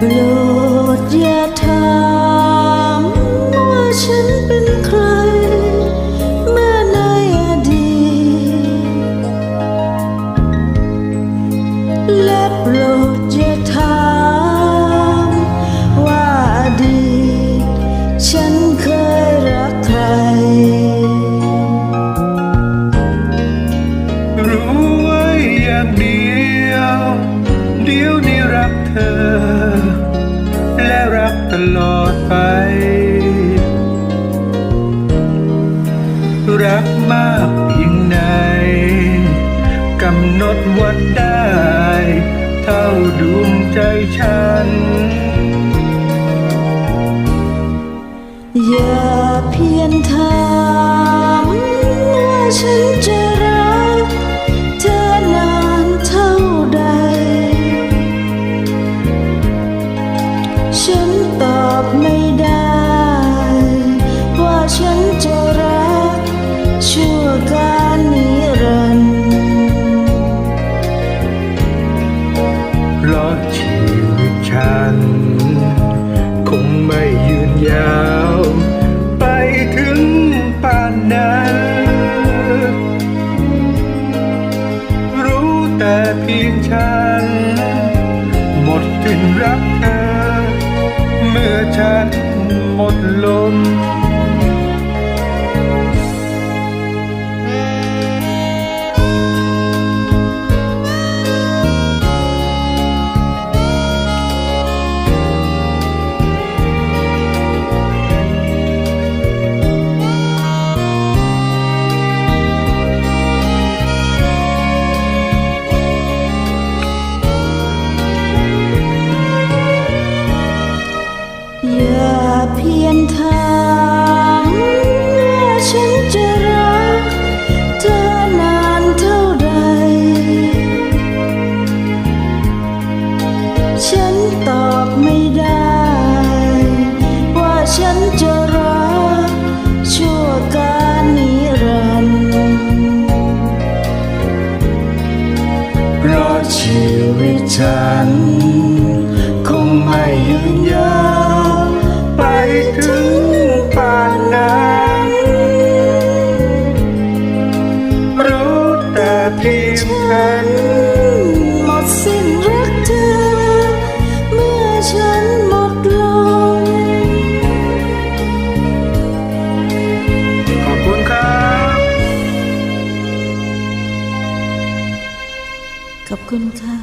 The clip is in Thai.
โปรดอย่าถามว่าฉันเป็นใคร เมื่อในอดีตและโปรด อ และรักตลอดไป รักมากเพียงไหนกำหนดวัดได้ เท่าดวงใจฉัน อย่าเพียงถามว่าฉันจะ ฉัน คงไม่ยืนยาว ไปถึงป่านนั้น รู้แต่เพียงฉัน หมดสิ้นรักเธอ เมื่อฉันะชีวิตฉัน คงไม่ยืนยาวไปถึงป่านนั้นรู้แต่เพียงฉัน ขอบคุณค่ะ